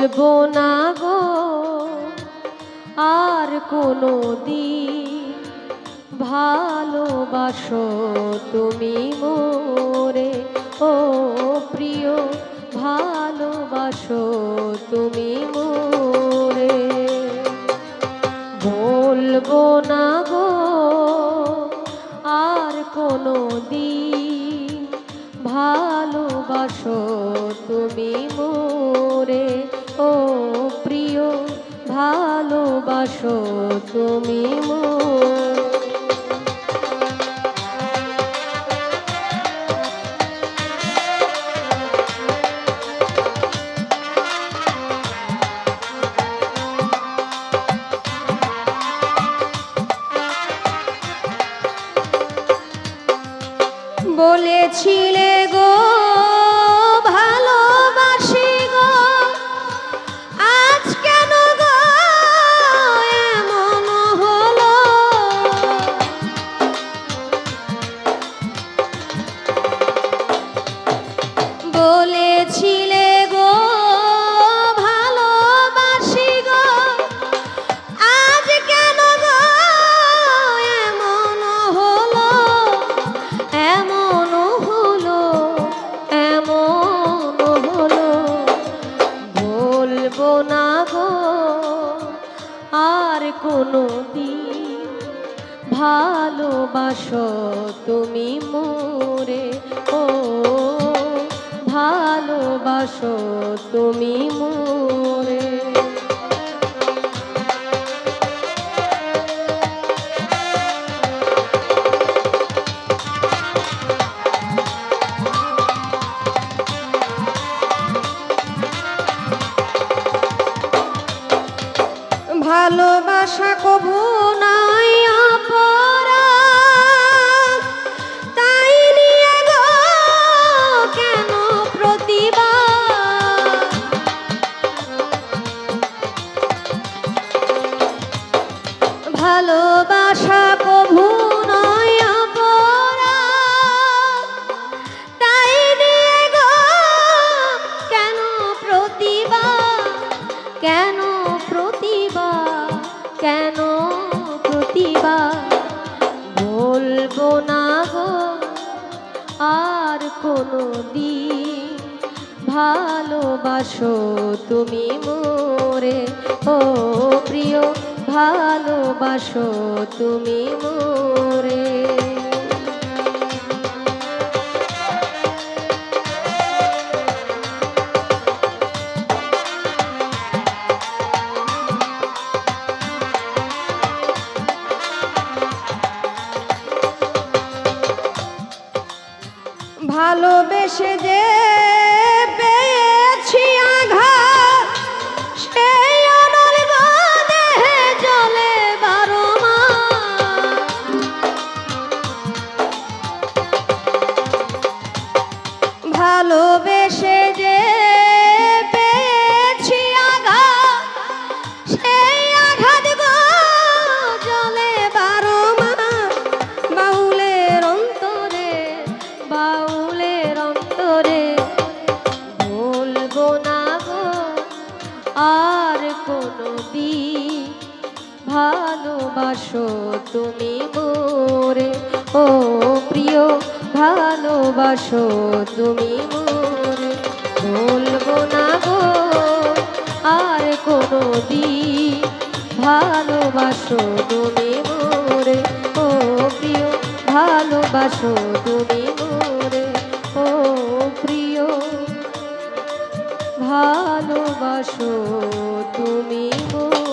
ভুলবো না গো, আর কোনো দিন ভালোবাসো তুমি মোরে। ও প্রিয়, ভালোবাসো তুমি মোরে। বলব না গো, আর কোনো দিন ভালোবাসো তুমি মোরে। ও প্রিয় ভালোবাসো তুমি মোরে বলেছিলে কোনো দিন ভালোবাসো তুমি মোরে ও ভালোবাসো তুমি মোরে। ভালোবাসা কবু নাই কোনো দিন ভালোবাসো তুমি মোরে। ও প্রিয় ভালোবাসো তুমি মোরে। দিন ভালোবাসো তুমি মোরে। ও প্রিয়, ভালোবাসো তুমি মোরে। বলব না গো, আর কোনো দিন ভালোবাসো তুমি মোরে। ও প্রিয়, ভালোবাসো তুমি মোরে। ভালোবাসো তুমি গো।